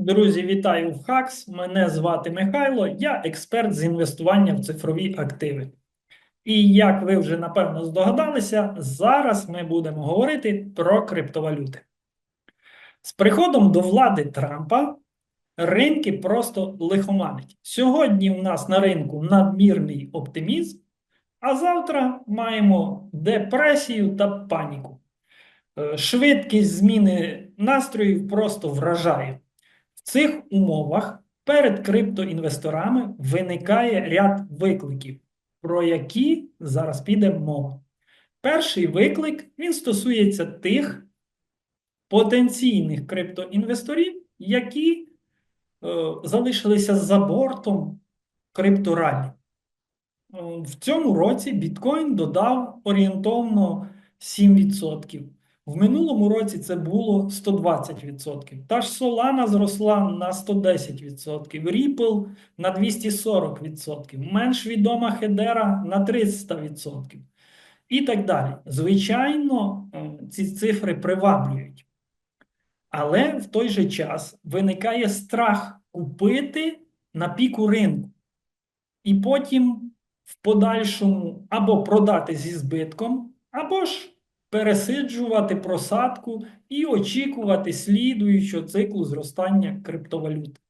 Друзі, вітаю в ХАКС. Мене звати Михайло, я експерт з інвестування в цифрові активи. І як ви вже напевно здогадалися, зараз ми будемо говорити про криптовалюти. З приходом до влади Трампа ринки просто лихоманить. Сьогодні у нас на ринку надмірний оптимізм, а завтра маємо депресію та паніку. Е, Швидкість зміни настроїв просто вражає. В цих умовах перед криптоінвесторами виникає ряд викликів, про які зараз піде мова. Перший виклик він стосується тих потенційних криптоінвесторів, які е, залишилися за бортом крипторалі. Е, В цьому році біткоін додав орієнтовно 7%. В минулому році це було 120%. Та ж Solana зросла на 110%, Ripple на 240%, менш відома Hedera на 300%. І так далі. Звичайно, е, ці цифри приваблюють. Але в той же час виникає страх купити на піку ринку. І потім в подальшому або продати зі збитком, або ж пересиджувати просадку і очікувати слідуючого циклу зростання криптовалют.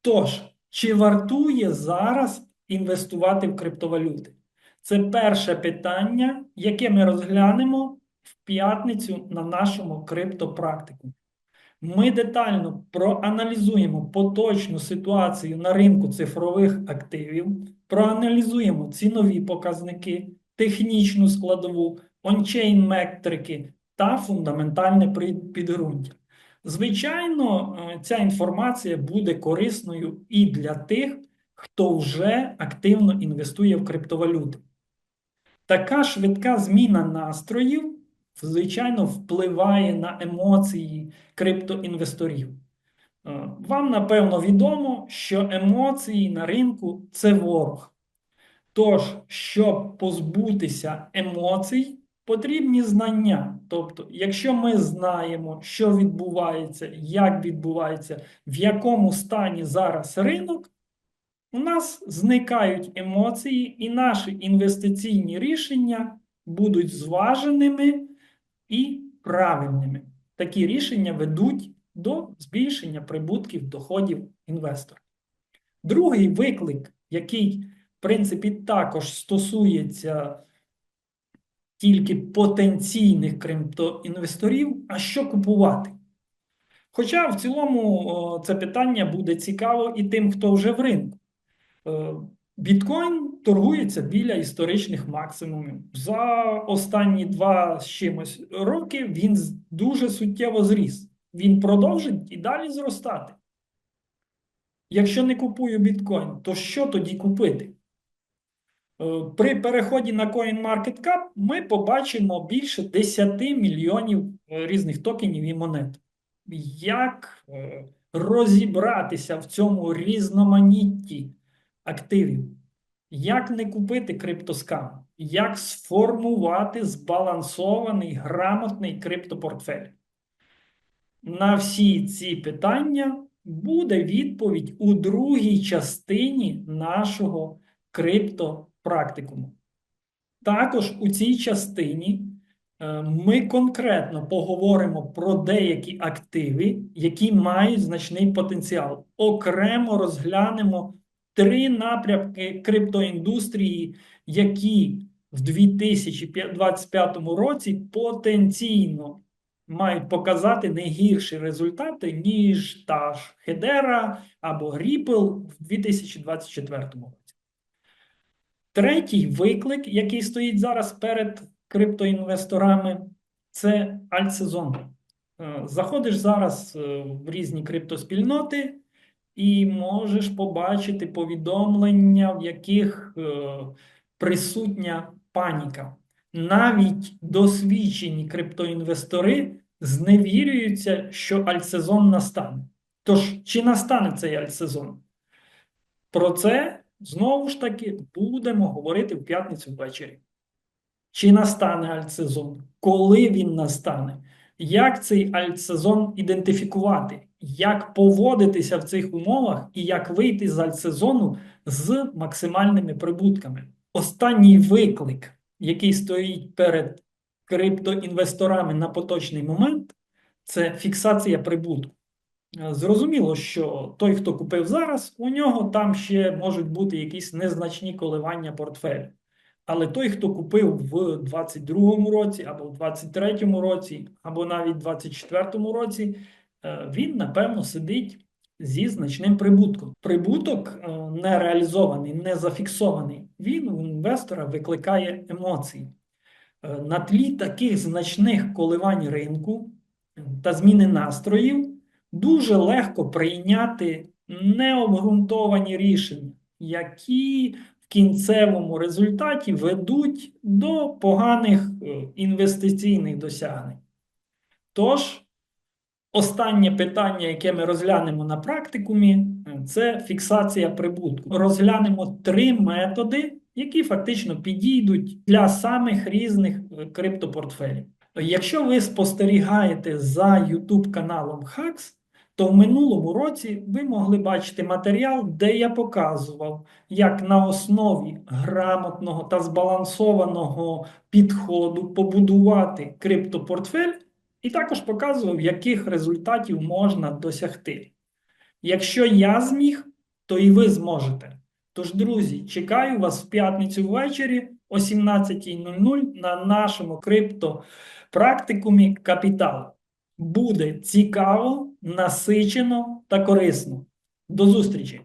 Тож, чи вартує зараз інвестувати в криптовалюти? Це перше питання, яке ми розглянемо в п'ятницю на нашому криптопрактику. Ми детально проаналізуємо поточну ситуацію на ринку цифрових активів, проаналізуємо цінові показники, технічну складову, ончейн метрики та фундаментальне підґрунтя. Звичайно, е, ця інформація буде корисною і для тих, хто вже активно інвестує в криптовалюти. Така швидка зміна настроїв, звичайно, впливає на емоції криптоінвесторів. Е, Вам, напевно, відомо, що емоції на ринку це ворог. Тож, щоб позбутися емоцій, потрібні знання. Тобто, якщо ми знаємо, що відбувається, як відбувається, в якому стані зараз ринок, у нас зникають емоції, і наші інвестиційні рішення будуть зваженими і правильними. Такі рішення ведуть до збільшення прибутків доходів інвестора. Другий виклик, який принципі, також стосується тільки потенційних криптоінвесторів, а що купувати. Хоча в цілому це питання буде цікаво і тим, хто вже в ринку. Е, біткоін торгується біля історичних максимумів. За останні два з чимось роки він дуже суттєво зріс. Він продовжить і далі зростати. Якщо не купую біткоін, то що тоді купити? Е, при переході на CoinMarketCap ми побачимо більше 10 мільйонів е, різних токенів і монет. Як е, розібратися в цьому різноманітті активів? Як не купити криптоскам? Як сформувати збалансований грамотний криптопортфель? На всі ці питання буде відповідь у другій частині нашого криптопрактикуму. Також у цій частині е, ми конкретно поговоримо про деякі активи, які мають значний потенціал. Окремо розглянемо три напрямки криптоіндустрії, які в 2025 році потенційно мають показати не гірші результати, ніж та ж Hedera або Ripple в 2024 році. Третій виклик, який стоїть зараз перед криптоінвесторами, це альтсезон. Е, заходиш зараз е, в різні криптоспільноти і можеш побачити повідомлення, в яких е, присутня паніка. Навіть досвідчені криптоінвестори зневірюються, що альтсезон настане. Тож, чи настане цей альтсезон? Про це знову ж таки будемо говорити в п'ятницю ввечері. Чи настане альтсезон? Коли він настане? Як цей альтсезон ідентифікувати? як поводитися в цих умовах і як вийти з альтсезону з максимальними прибутками. Останній виклик, який стоїть перед криптоінвесторами на поточний момент, це фіксація прибутку. Е, Зрозуміло, що той, хто купив зараз, у нього там ще можуть бути якісь незначні коливання портфелю. Але той, хто купив в 22 році, або в 23 році, або навіть в 24 році, е, він напевно сидить зі значним прибутком. Прибуток е, не реалізований, не зафіксований. Він у інвестора викликає емоції. На тлі таких значних коливань ринку та зміни настроїв дуже легко прийняти необґрунтовані рішення, які в кінцевому результаті ведуть до поганих е, інвестиційних досягнень. Тож, останнє питання, яке ми розглянемо на практикумі, е, це фіксація прибутку. Розглянемо три методи, які фактично підійдуть для самих різних е, криптопортфелів. Якщо ви спостерігаєте за YouTube каналом Hacks, то в минулому році ви могли бачити матеріал, де я показував, як на основі грамотного та збалансованого підходу побудувати криптопортфель, і також показував, яких результатів можна досягти. Якщо я зміг, то і ви зможете. Тож, друзі, чекаю вас в п'ятницю ввечері о 17.00 на нашому криптопрактикумі Капітал. Буде цікаво, насичено та корисно. До зустрічі!